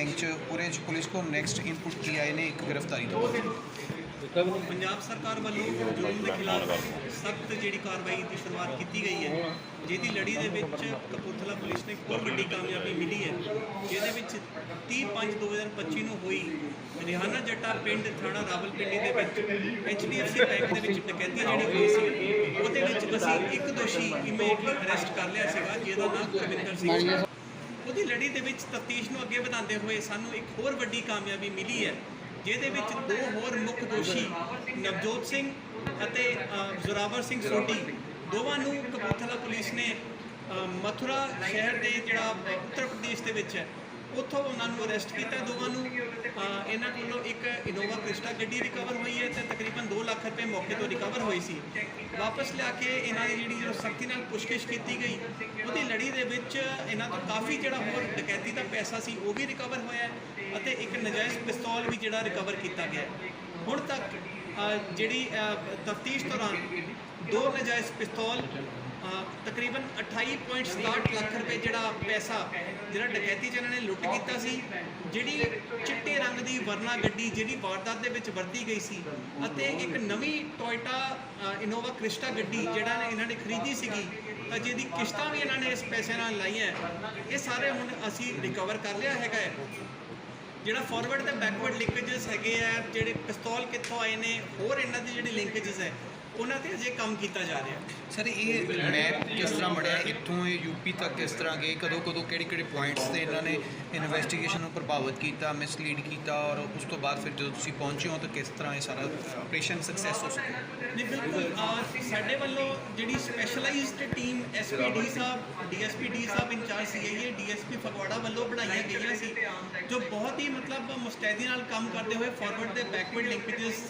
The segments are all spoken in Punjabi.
ਬੈਂਕ 'ਚ ਉਹਦੇ 'ਚ ਪੁਲਿਸ ਕੋ ਨੈਕਸਟ ਇਨਪੁਟ ਕੀ ਆਏ ਨੇ? ਇੱਕ ਗ੍ਰਿਫਤਾਰੀ ਤੋਂ ਪੰਜਾਬ ਸਰਕਾਰ ਵੱਲੋਂ ਜੁਰਮ ਦੇ ਖਿਲਾਫ ਸਖਤ ਜਿਹੜੀ ਕਾਰਵਾਈ ਦੀ ਸ਼ੁਰੂਆਤ ਕੀਤੀ ਗਈ ਹੈ। ਜਿਹਦੀ ਲੜੀ ਦੇ ਵਿੱਚ ਕਪੂਰਥਲਾ ਪੁਲਿਸ ਨੂੰ ਇੱਕ ਬਹੁਤ ਵੱਡੀ ਕਾਮਯਾਬੀ ਮਿਲੀ ਹੈ। ਜਿਹਦੇ ਵਿੱਚ 30/5/2025 ਨੂੰ ਹੋਈ ਰਿਹਾਨਾ ਜੱਟਾ ਪਿੰਡ ਥਾਣਾ ਰਾਵਲਪਿੰਡੀ ਦੇ ਵਿੱਚ ਐਚਡੀਐਫਸੀ ਬੈਂਕ ਦੇ ਵਿੱਚ ਡਕੈਤੀ ਜਿਹੜੀ ਹੋਈ ਸੀ, ਉਹਦੇ ਵਿੱਚ ਅਸੀਂ ਇੱਕ ਦੋਸ਼ੀ ਇਮੀਡੀਏਟਲੀ ਅਰੈਸਟ ਕਰ ਲਿਆ ਸੀਗਾ, ਜਿਹਦਾ ਨਾਮ ਗੁਰਵਿੰਦਰ ਸਿੰਘ ਸੀ। ਉਹਦੀ ਲੜੀ ਦੇ ਵਿੱਚ ਤਫਤੀਸ਼ ਨੂੰ ਅੱਗੇ ਵਧਾਉਂਦੇ ਹੋਏ ਸਾਨੂੰ ਇੱਕ ਹੋਰ ਵੱਡੀ ਕਾਮਯਾਬੀ ਮਿਲੀ ਹੈ, ਜਿਹਦੇ ਵਿੱਚ ਦੋ ਹੋਰ ਮੁੱਖ ਦੋਸ਼ੀ, ਨਵਜੋਤ ਸਿੰਘ ਅਤੇ ਜ਼ੋਰਾਵਰ ਸਿੰਘ ਸੋਢੀ, ਦੋਵਾਂ ਨੂੰ ਕਪੂਰਥਲਾ ਪੁਲਿਸ ਨੇ ਮਥੁਰਾ ਸ਼ਹਿਰ ਦੇ ਜਿਹੜਾ ਉੱਤਰ ਪ੍ਰਦੇਸ਼ ਦੇ ਵਿੱਚ ਹੈ, ਉੱਥੋਂ ਉਹਨਾਂ ਨੂੰ ਅਰੈਸਟ ਕੀਤਾ, ਦੋਵਾਂ ਨੂੰ ਇਹਨਾਂ ਕੋਲੋਂ ਇੱਕ ਇਨੋਵਾ ਕ੍ਰਿਸਟਾ ਗੱਡੀ ਰਿਕਵਰ ਹੋਈ ਹੈ ਤੇ ਤਕਰੀਬਨ 2 ਲੱਖ ਰੁਪਏ ਮੌਕੇ ਤੋਂ ਰਿਕਵਰ ਹੋਈ ਸੀ। ਵਾਪਸ ਲਿਆ ਕੇ ਇਹਨਾਂ ਦੀ ਜਿਹੜੀ ਜੋ ਸਖਤੀ ਨਾਲ ਪੁੱਛਗਿੱਛ ਕੀਤੀ ਗਈ, ਉਹਦੀ ਲੜੀ ਦੇ ਵਿੱਚ ਇਹਨਾਂ ਤੋਂ ਕਾਫੀ ਜਿਹੜਾ ਹੋਰ ਡਕੈਤੀ ਦਾ ਪੈਸਾ ਸੀ ਉਹ ਵੀ ਰਿਕਵਰ ਹੋਇਆ ਅਤੇ ਇੱਕ ਨਜਾਇਜ਼ ਪਿਸਤੌਲ ਵੀ ਜਿਹੜਾ ਰਿਕਵਰ ਕੀਤਾ ਗਿਆ ਹੁਣ ਤੱਕ ਜਿਹੜੀ ਤਫਤੀਸ਼ ਦੌਰਾਨ ਦੋ ਨਜਾਇਜ਼ ਪਿਸਤੌਲ ਤਕਰੀਬਨ 28.67 ਲੱਖ ਰੁਪਏ ਜਿਹੜਾ ਪੈਸਾ, ਜਿਹੜਾ ਡਕੈਤੀ ਚ ਇਹਨਾਂ ਨੇ ਲੁੱਟ ਕੀਤਾ ਸੀ, ਜਿਹੜੀ ਚਿੱਟੇ ਰੰਗ ਦੀ ਵਰਨਾ ਗੱਡੀ ਜਿਹੜੀ ਵਾਰਦਾਤ ਦੇ ਵਿੱਚ ਵਰਤੀ ਗਈ ਸੀ ਅਤੇ ਇੱਕ ਨਵੀਂ ਟੋਇਟਾ ਇਨੋਵਾ ਕ੍ਰਿਸਟਾ ਗੱਡੀ ਜਿਹੜਾ ਨੇ ਇਹਨਾਂ ਨੇ ਖਰੀਦੀ ਸੀਗੀ, ਤਾਂ ਜਿਹਦੀ ਕਿਸ਼ਤਾਂ ਵੀ ਇਹਨਾਂ ਨੇ ਇਸ ਪੈਸੇ ਨਾਲ ਲਾਈਆਂ। ਇਹ ਸਾਰੇ ਹੁਣ ਅਸੀਂ ਰਿਕਵਰ ਕਰ ਲਿਆ ਹੈਗਾ ਹੈ। ਜਿਹੜਾ ਫਾਰਵਰਡ ਤੇ ਬੈਕਵਰਡ ਲਿੰਕੇजेस ਹੈਗੇ ਆ, ਜਿਹੜੇ ਪਿਸਤੌਲ ਕਿੱਥੋਂ ਆਏ ਨੇ, ਹੋਰ ਇਹਨਾਂ ਦੀ ਜਿਹੜੀ ਲਿੰਕੇजेस ਹੈ ਉਹਨਾਂ ਤੇ ਅਜੇ ਕੰਮ ਕੀਤਾ ਜਾ ਰਿਹਾ। ਸਰ ਇਹ ਮੈਪ ਕਿਸ ਤਰ੍ਹਾਂ ਬਣਿਆ? ਇੱਥੋਂ ਇਹ ਯੂਪੀ ਤੱਕ ਕਿਸ ਤਰ੍ਹਾਂ ਗਏ? ਕਦੋਂ ਕਦੋਂ ਕਿਹੜੇ ਕਿਹੜੇ ਪੁਆਇੰਟਸ ਤੇ ਇਹਨਾਂ ਨੇ ਇਨਵੈਸਟੀਗੇਸ਼ਨ ਨੂੰ ਪ੍ਰਭਾਵਿਤ ਕੀਤਾ ਮਿਸਲੀਡ ਕੀਤਾ ਔਰ ਉਸ ਤੋਂ ਬਾਅਦ ਫਿਰ ਜਦੋਂ ਤੁਸੀਂ ਪਹੁੰਚੇ ਹੋ ਤਾਂ ਕਿਸ ਤਰ੍ਹਾਂ ਇਹ ਸਾਰਾ ਆਪਰੇਸ਼ਨ ਸਕਸੈਸ ਹੋ ਸਕਿਆ? ਨਹੀਂ ਬਿਲਕੁਲ ਸਾਡੇ ਵੱਲੋਂ ਜਿਹੜੀ ਸਪੈਸ਼ਲਾਈਜ਼ਡ ਟੀਮ ਐਸਪੀਡੀ ਸਾਹਿਬ DSPD Sahib in charge CIA DSP Phagwara ਵੱਲੋਂ ਬਣਾਈਆਂ ਗਈਆਂ ਸੀ ਜੋ ਬਹੁਤ ਹੀ ਮਤਲਬ ਮੁਸਤੈਦੀ ਨਾਲ ਕੰਮ ਕਰਦੇ ਹੋਏ ਫਾਰਵਰਡ ਤੇ ਬੈਕਵਰਡ ਲਿੰਕੇजेस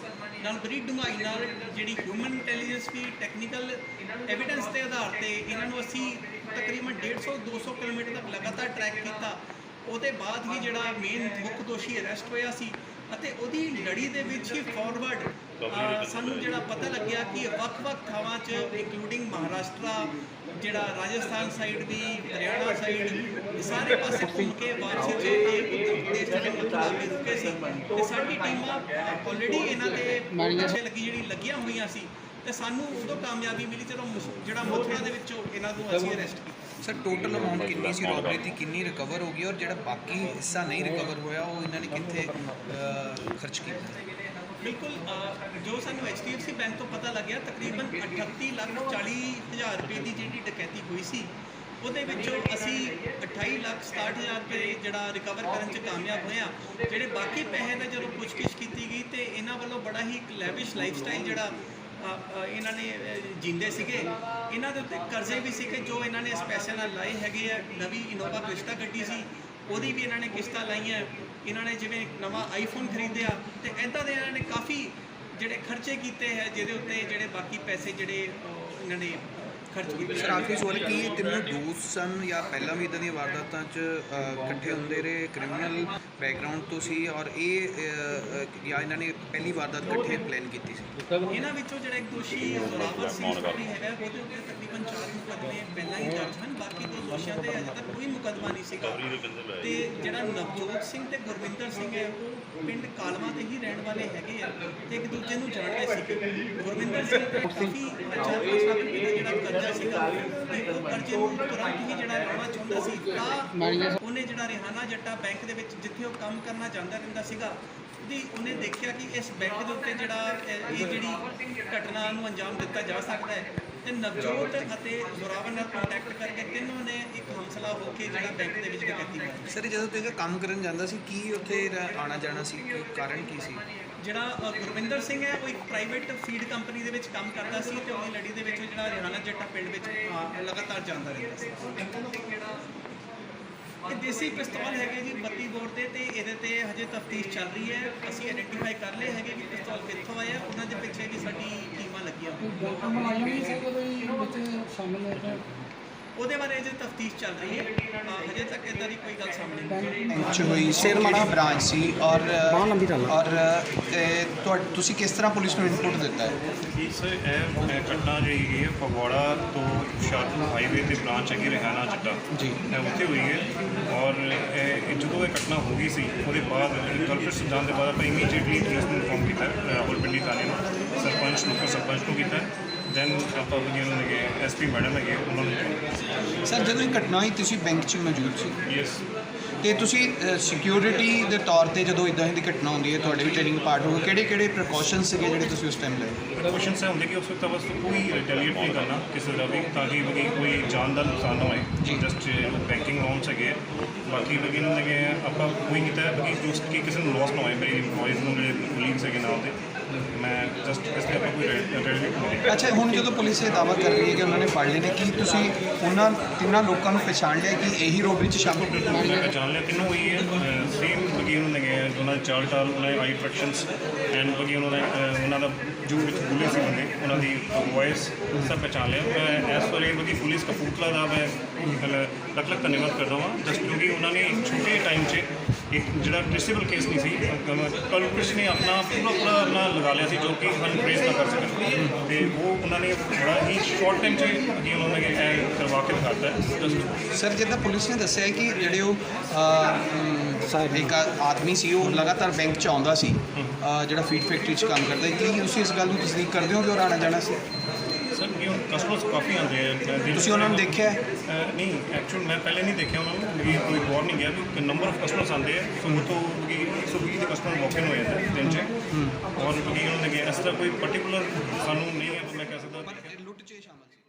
ਨਾਲ ਬੜੀ ਡੂੰਘਾਈ ਨਾਲ ਜਿਹੜੀ ਹਿਊਮਨ ਇੰਟੈਲੀਜੈਂਸ ਵੀ ਟੈਕਨੀਕਲ ਐਵੀਡੈਂਸ ਦੇ ਆਧਾਰ ਤੇ ਇਹਨਾਂ ਨੂੰ ਅਸੀਂ ਤਕਰੀਬਨ 150 200 ਕਿਲੋਮੀਟਰ ਤੱਕ ਲਗਾਤਾਰ ਟਰੈਕ ਕੀਤਾ। ਉਹਦੇ ਬਾਅਦ ਹੀ ਜਿਹੜਾ ਮੇਨ ਮੁੱਖ ਦੋਸ਼ੀ ਅਰੈਸਟ ਹੋਇਆ ਸੀ ਅਤੇ ਉਹਦੀ ਲੜੀ ਦੇ ਵਿੱਚ ਹੀ ਫਾਰਵਰਡ ਸਾਨੂੰ ਜਿਹੜਾ ਪਤਾ ਲੱਗਿਆ ਕਿ ਵੱਖ-ਵੱਖ ਥਾਵਾਂ 'ਚ ਇੰਕਲੂਡਿੰਗ ਮਹਾਰਾਸ਼ਟਰ ਜਿਹੜਾ ਰਾਜਸਥਾਨ ਸਾਈਡ ਵੀ ਹਰਿਆਣਾ ਸਾਈਡ ਸਾਰੇ ਪਾਸੇ ਘੁੰਮ ਕੇ ਵਾਪਸੀ 'ਚ ਇਹ ਉੱਤਰ ਪ੍ਰਦੇਸ਼ ਦੇ ਮਥੁਰਾ ਵੀ ਰੁਕੇ ਸੀ। ਤੇ ਸਾਡੀ ਟੀਮਾਂ ਆਲਰੇਡੀ ਇਹਨਾਂ ਦੇ ਪਿੱਛੇ ਲੱਗੀ ਜਿਹੜੀ ਲੱਗੀਆਂ ਹੋਈਆਂ ਸੀ। ਤੇ ਸਾਨੂੰ ਉਦੋਂ ਕਾਮਯਾਬੀ ਮਿਲੀ ਜਦੋਂ ਮੁਸ- ਜਿਹੜਾ ਮਥੁਰਾ ਦੇ ਵਿੱਚੋਂ ਇਹਨਾਂ ਨੂੰ ਅਸੀਂ ਅਰੈਸਟ ਕੀਤਾ। ਸਰ ਟੋਟਲ ਅਮਾਉਂਟ ਕਿੰਨੀ ਸੀ ਰੋਬਰੀ ਦੀ? ਕਿੰਨੀ ਰਿਕਵਰ ਹੋ ਗਈ? ਔਰ ਜਿਹੜਾ ਬਾਕੀ ਹਿੱਸਾ ਨਹੀਂ ਰਿਕਵਰ ਹੋਇਆ ਉਹ ਇਹਨਾਂ ਨੇ ਕਿੱਥੇ ਅਹ, ਖਰਚ ਕੀਤਾ? ਬਿਲਕੁਲ ਅਹ, ਜੋ ਸਾਨੂੰ HDFC ਬੈਂਕ ਤੋਂ ਪਤਾ ਲੱਗਿਆ ਤਕਰੀਬਨ 38 ਲੱਖ 40 ਹਜ਼ਾਰ ਰੁਪਏ ਦੀ ਜਿਹੜੀ ਡਕੈਤੀ ਹੋਈ ਸੀ ਉਹਦੇ ਵਿੱਚੋਂ ਅਸੀਂ 28 ਲੱਖ 67 ਹਜ਼ਾਰ ਰੁਪਏ ਜਿਹੜਾ ਰਿਕਵਰ ਕਰਨ 'ਚ ਕਾਮਯਾਬ ਹੋਏ ਹਾਂ ਜਿਹੜੇ ਬਾਕੀ ਪੈਸੇ ਦਾ ਜਦੋਂ ਪੁੱਛਗਿੱਛ ਕੀਤੀ ਗਈ ਤੇ ਇਹਨਾਂ ਵੱਲੋਂ ਬੜਾ ਹੀ ਇੱਕ ਲੈਵਿਸ਼ ਲਾਈਫਸਟਾਈਲ ਜਿਹੜਾ ਅ, ਅ, ਇਹਨਾਂ ਨੇ ਅ, ਜੀਂਦੇ ਸੀਗੇ। ਇਹਨਾਂ ਦੇ ਉੱਤੇ ਕਰਜ਼ੇ ਵੀ ਸੀਗੇ ਜੋ ਇਹਨਾਂ ਨੇ ਇਸ ਪੈਸੇ ਨਾਲ ਲਾਏ ਹੈਗੇ ਆ। ਨਵੀਂ ਇਨੋਵਾ ਕ੍ਰਿਸਟਾ ਗੱਡੀ ਸੀ। ਉਹਦੀ ਵੀ ਇਹਨਾਂ ਨੇ ਕਿਸ਼ਤਾਂ ਲਾਈਆਂ। ਇਹਨਾਂ ਨੇ ਜਿਵੇਂ ਨਵਾਂ ਆਈਫੋਨ ਖਰੀਦਿਆ ਤੇ ਐਦਾਂ ਦੇ ਇਹਨਾਂ ਨੇ ਕਾਫੀ ਜਿਹੜੇ ਖਰਚੇ ਕੀਤੇ ਹੈ ਜਿਹਦੇ ਉੱਤੇ ਜਿਹੜੇ ਬਾਕੀ ਪੈਸੇ ਜਿਹੜੇ ਇਹਨਾਂ ਨੇ ਖਰਚ ਕੀਤੇ ਸਰ ਆਖਰੀ ਸਵਾਲ ਕੀ ਇਹ ਤਿੰਨੋਂ ਦੋਸਤ ਸਨ ਜਾਂ ਪਹਿਲਾਂ ਵੀ ਇਦਾਂ ਦੀਆਂ ਵਾਰਦਾਤਾਂ 'ਚ ਅਹ, ਇਕੱਠੇ ਹੁੰਦੇ ਰਹੇ ਕ੍ਰਿਮੀਨਲ ਬੈਕਗ੍ਰਾਉਂਡ ਤੋਂ ਸੀ ਔਰ ਇਹ ਅਹ, ਅਹ, ਜਾਂ ਇਹਨਾਂ ਨੇ ਪਹਿਲੀ ਵਾਰਦਾਤ ਇਕੱਠੇ ਪਲਾਨ ਕੀਤੀ ਸੀ? ਇਹਨਾਂ ਵਿੱਚੋਂ ਜਿਹੜਾ ਇੱਕ ਦੋਸ਼ੀ ਜ਼ੋਰਾਵਰ ਸਿੰਘ ਸੋਢੀ ਹੈਗਾ ਉਹਦੇ ਉੱਤੇ ਤਕਰੀਬਨ 4 ਮੁਕੱਦਮੇ ਪਹਿਲਾਂ ਹੀ ਦਰਜ ਹਨ ਬਾਕੀ ਦੋ ਦੋਸ਼ੀਆਂ ਤੇ ਅਜੇ ਤੱਕ ਕੋਈ ਮੁਕੱਦਮਾ ਨਹੀਂ ਸੀਗਾ। ਤੇ ਜਿਹੜਾ ਨਵਜੋਤ ਸਿੰਘ ਤੇ ਗੁਰਵਿੰਦਰ ਸਿੰਘ ਹੈ ਉਹ ਪਿੰਡ ਕਾਲਵਾ ਦੇ ਹੀ ਰਹਿਣ ਵਾਲੇ ਹੈਗੇ ਆ ਤੇ ਇੱਕ ਦੂਜੇ ਨੂੰ ਜਾਣਦੇ ਸੀਗੇ ਗੁਰਵਿੰਦਰ ਸਿੰਘ ਕਾਫੀ ਅੱਛਾ ਫੈਸਲਾ ਜਿਹੜਾ ਕਰਜ਼ਾ ਸੀਗਾ ਤੇ ਉਹ ਨੂੰ ਤੁਰੰਤ ਹੀ ਜਿਹੜਾ ਲਾਉਣਾ ਚਾਹੁੰਦਾ ਸੀ ਤਾਂ ਉਹਨੇ ਜਿਹੜਾ ਰਿਹਾਨਾ ਜੱਟਾ ਬੈਂਕ ਦੇ ਵਿੱਚ ਜਿੱਥੇ ਉਹ ਕੰਮ ਕਰਨਾ ਚਾਹੁੰਦਾ ਰਹਿੰਦਾ ਸੀਗਾ ਦੀ ਉਹਨੇ ਦੇਖਿਆ ਕਿ ਇਸ ਬੈਂਕ ਦੇ ਉੱਤੇ ਜਿਹੜਾ ਇਹ ਇਹ ਜਿਹੜੀ ਘਟਨਾ ਨੂੰ ਅੰਜਾਮ ਦਿੱਤਾ ਜਾ ਸਕਦਾ ਹੈ। ਤੇ ਨਵਜੋਤ ਅਤੇ ਜ਼ੋਰਾਵਰ ਨਾਲ ਕੰਟੈਕਟ ਕਰਕੇ ਤਿੰਨੋਂ ਨੇ ਇੱਕ ਹਮਸਲਾ ਹੋ ਕੇ ਜਿਹੜਾ ਬੈਂਕ ਦੇ ਵਿੱਚ ਡਕੈਤੀ ਕੀਤੀ ਸਰ ਜਦੋਂ ਤੁਸੀਂ ਕੰਮ ਕਰਨ ਜਾਂਦਾ ਸੀ ਕੀ ਉੱਥੇ ਆਣਾ ਜਾਣਾ ਸੀ? ਕਾਰਨ ਕੀ ਸੀ? ਜਿਹੜਾ ਗੁਰਵਿੰਦਰ ਸਿੰਘ ਹੈ ਉਹ ਇੱਕ ਪ੍ਰਾਈਵੇਟ ਫੀਡ ਕੰਪਨੀ ਦੇ ਵਿੱਚ ਕੰਮ ਕਰਦਾ ਸੀ ਤੇ ਉਹਦੀ ਲੜੀ ਦੇ ਵਿੱਚ ਜਿਹੜਾ ਰਿਹਾਨਾ ਜੱਟਾ ਪਿੰਡ ਵਿੱਚ ਲਗਾਤਾਰ ਜਾਂਦਾ ਰਹਿੰਦਾ ਸੀ। ਇਹ ਦੇਸੀ ਪਿਸਤੌਲ ਹੈਗੇ ਜੀ 32 ਬੋਰ ਤੇ ਤੇ ਇਹਦੇ ਤੇ ਹਜੇ ਤਫਤੀਸ਼ ਚੱਲ ਰਹੀ ਹੈ। ਅਸੀਂ ਆਇਡੈਂਟੀਫਾਈ ਕਰ ਲਏ ਹੈਗੇ ਕਿ ਪਿਸਤੌਲ ਕਿੱਥੋਂ ਆਇਆ ਉਹਨਾਂ ਦੇ ਪਿੱਛੇ ਵੀ ਸਾਡੀ ਲੱਗੀਆਂ ਹੋਈਆਂ ਮੁਲਾਜ਼ਮ ਵੀ ਸੀ ਕੋਈ ਵਿੱਚ ਸ਼ਾਮਲ ਹੈ ਤਾਂ ਉਹਦੇ ਬਾਰੇ ਜੇ ਤਫਤੀਸ਼ ਚੱਲ ਰਹੀ ਹੈ। ਅ, ਹਜੇ ਤੱਕ ਇਦਾਂ ਦੀ ਕੋਈ ਗੱਲ ਸਾਹਮਣੇ ਨਹੀਂ ਆਈ। ਬੈਂਕ 'ਚ ਹੋਈ ਸੀ ਕਿਹੜੀ ਬ੍ਰਾਂਚ ਸੀ ਔਰ ਔਰ ਇਹ ਤੁਹਾ- ਤੁਸੀਂ ਕਿਸ ਤਰ੍ਹਾਂ ਪੁਲਿਸ ਨੂੰ ਇਨਪੁਟ ਦਿੱਤਾ ਹੈ? ਇਸ ਇਹ ਇਹ ਘਟਨਾ ਜਿਹੜੀ ਹੈ ਫਗਵਾੜਾ ਤੋਂ ਸ਼ਾਹਪੁਰ ਹਾਈਵੇ ਤੇ ਬ੍ਰਾਂਚ ਹੈਗੀ ਰਹਿਣਾ ਚੱਡਾ। ਜੀ। ਇਹ ਉੱਥੇ ਹੋਈ ਹੈ ਔਰ ਇਹ ਇਹ ਜਦੋਂ ਇਹ ਘਟਨਾ ਹੋ ਗਈ ਸੀ ਉਹਦੇ ਬਾਅਦ ਕਲਪਿਟ ਜਾਣ ਦੇ ਬਾਅਦ ਆਪਾਂ ਇਮੀਡੀਏਟਲੀ ਪੁਲਿਸ ਨੂੰ ਇਨਫੋਰਮ ਕੀਤਾ ਹੈ, ਰਾਹੁਲ ਪਿੰਡੀ ਥਾਣੇ ਨੂੰ ਸਰਪੰਚ ਨੂੰ ਕੀਤਾ। ਦੈਨ ਆਪਾਂ ਜਿਹਨਾਂ ਨੇ ਐਸਪੀ ਮੈਡਮ ਹੈਗੇ ਉਹਨਾਂ ਨੂੰ ਸਰ ਜਦੋਂ ਇਹ ਘਟਨਾ ਹੋਈ ਤੁਸੀਂ ਬੈਂਕ 'ਚ ਮੌਜੂਦ ਸੀ? ਯੈਸ ਤੇ ਤੁਸੀਂ ਸਿਕਿਉਰਿਟੀ ਦੇ ਤੌਰ ਤੇ ਜਦੋਂ ਇਦਾਂ ਦੀ ਘਟਨਾ ਹੁੰਦੀ ਹੈ ਤੁਹਾਡੇ ਵੀ ਟ੍ਰੇਨਿੰਗ ਪਾਰਟ ਹੋਊਗਾ ਕਿਹੜੇ ਕਿਹੜੇ ਪ੍ਰੀਕਾਸ਼ਨਸ ਸੀਗੇ ਜਿਹੜੇ ਤੁਸੀਂ ਉਸ ਟਾਈਮ ਲਏ? ਕੁਐਸਚਨ ਸੇ ਹੁੰਦੇ ਕਿ ਉਸ ਵਕਤ ਬਸ ਕੋਈ ਰਿਟੈਲੀਏਟ ਨਹੀਂ ਕਰਨਾ ਕਿਸੇ ਦਾ ਵੀ ਤਾਂ ਕਿ ਵੀ ਕੋਈ ਜਾਨ ਦਾ ਨੁਕਸਾਨ ਨਾ ਹੋਏ। ਜਸਟ ਬੈਂਕਿੰਗ ਲੋਨਸ ਹੈਗੇ ਬਾਕੀ ਵੀ ਇਹਨਾਂ ਨੇ ਆਪਾਂ ਕੋਈ ਕੀਤਾ ਕਿ ਜੋ ਕਿ ਕਿਸੇ ਨੂੰ ਲਾਸ ਨਾ ਹੋਏ ਮੇਰੇ EMPLOYEES ਨੂੰ ਮੇਰੇ ਕੋਲੀਗਸ ਹੈਗੇ ਨਾਲ ਦੇ। ਮੈਂ ਜਸਟ ਇਸ ਤੇ ਆਪਾਂ ਕੋਈ ਰਿਟੈਲੀਏਟ ਨਹੀਂ ਅੱਛਾ ਹੁਣ ਜਦੋਂ ਪੁਲਿਸ ਇਹ ਦਾਅਵਾ ਕਰ ਰਹੀ ਹੈ ਕਿ ਉਹਨਾਂ ਨੇ ਫੜ ਲਏ ਨੇ ਕੀ ਤੁਸੀਂ ਉਹਨਾਂ ਤਿੰਨਾਂ ਲੋਕਾਂ ਨੂੰ ਪਛਾਣ ਲਿਆ ਕਿ ਇਹੀ ਰੋਬਰੀ 'ਚ ਸ਼ਾਮਿਲ ਨੇ ਮੈਂ ਪਹਿਚਾਨ ਲਿਆ ਕਿੰਨੂੰ ਹੋਈ ਹੈ ਸੇਮ ਬਗੀ ਉਹਨਾਂ ਨੇ ਉਹਨਾਂ ਦੇ ਚਾਲ ਟਾਲ ਉਹਨਾਂ ਦੇ ਆਈ ਟ੍ਰੈਕਸ਼ਨਸ ਐਂਡ ਬਗੀ ਉਹਨਾਂ ਦਾ ਉਹਨਾਂ ਦਾ ਜੋ ਵਿੱਚ ਬੁਲੇ ਸੀ ਬੰਦੇ, ਉਹਨਾਂ ਦੀ ਵੌਇਸ ਸਭ ਪਹਿਚਾਨ ਲਿਆ। ਮੈਂ ਇਸ ਵਾਰੀ ਬਗੀ ਪੁਲਿਸ ਕਪੂਰਥਲਾ ਦਾ ਮੈਂ ਲੱਖ ਲੱਖ ਧੰਨਵਾਦ ਕਰਦਾ ਹਾਂ ਜਸਟ ਕਿਉਂਕਿ ਉਹਨਾਂ ਨੇ ਛੋਟੇ ਟਾਈਮ 'ਚ ਇੱਕ ਜਿਹੜਾ ਟ੍ਰੇਸੇਬਲ ਕੇਸ ਨਹੀਂ ਸੀ ਕਲਪਿਸ਼ ਨੇ ਆਪਣਾ ਪੂਰਾ ਪੂਰਾ ਆਪਣਾ ਲਗਾ ਲਿਆ ਸੀ ਜੋ ਕਿ ਹਨ ਟ੍ਰੇਸ ਨਾ ਕਰ ਸਕਣ। ਤੇ ਉਹ ਉਹਨਾਂ ਨੇ ਬੜਾ ਹੀ ਸ਼ਾਰਟ ਟਾਈਮ 'ਚ ਅੱਗੇ ਉਹਨਾਂ ਨੇ ਇਹ ਕਰਵਾ ਕੇ ਦਿਖਾਤਾ। ਹੈ ਸਰ ਜਿੱਦਾਂ ਪੁਲਿਸ ਨੇ ਦੱਸਿਆ ਕਿ ਜਿਹੜੇ ਉਹ ਅਹ, ਅਮ, ਇੱਕ ਆਦਮੀ ਸੀ ਉਹ ਲਗਾਤਾਰ ਬੈਂਕ 'ਚ ਆਉਂਦਾ ਸੀ ਜਿਹੜਾ ਫੀਡ ਫੈਕਟਰੀ 'ਚ ਕੰਮ ਕਰਦਾ ਹੈ ਕੀ ਤੁਸੀਂ ਇਸ ਗੱਲ ਨੂੰ ਤਸਦੀਕ ਕਰਦੇ ਹੋ ਕਿ ਉਹ ਆਣਾ ਜਾਣਾ ਸੀ? ਸਰ ਇਹ ਕਸਟਮਰਸ ਕਾਫੀ ਆਉਂਦੇ ਆ। ਤੁਸੀਂ ਉਹਨਾਂ ਨੂੰ ਦੇਖਿਆ। ਹੈ? ਨਹੀਂ ਐਕਚੁਅਲ ਮੈਂ ਪਹਿਲੇ ਨਹੀਂ ਦੇਖਿਆ ਉਹਨਾਂ ਨੂੰ। ਕਿ ਕੋਈ ਗੌਰ ਨਹੀਂ ਗਿਆ ਕਿ ਨੰਬਰ ਆਫ ਕਸਟਮਰਸ ਆਉਂਦੇ ਆ। ਸੋ ਤੋਂ ਕਿ 120 ਦੇ ਕਸਟਮਰ ਨੂੰ ਹੋਏ ਜਾਂਦੇ ਦਿਨ 'ਚ। ਔਰ ਕਿ ਉਹਨਾਂ ਦੇ ਇਸ ਤਰ੍ਹਾਂ ਕੋਈ ਪਾਰਟਿਕੂਲਰ ਸਾਨੂੰ ਨਹੀਂ ਹੈ ਤਾਂ ਮੈਂ ਕਹਿ ਸਕਦਾ ਲੁੱਟ 'ਚ ਸ਼ਾਮਿਲ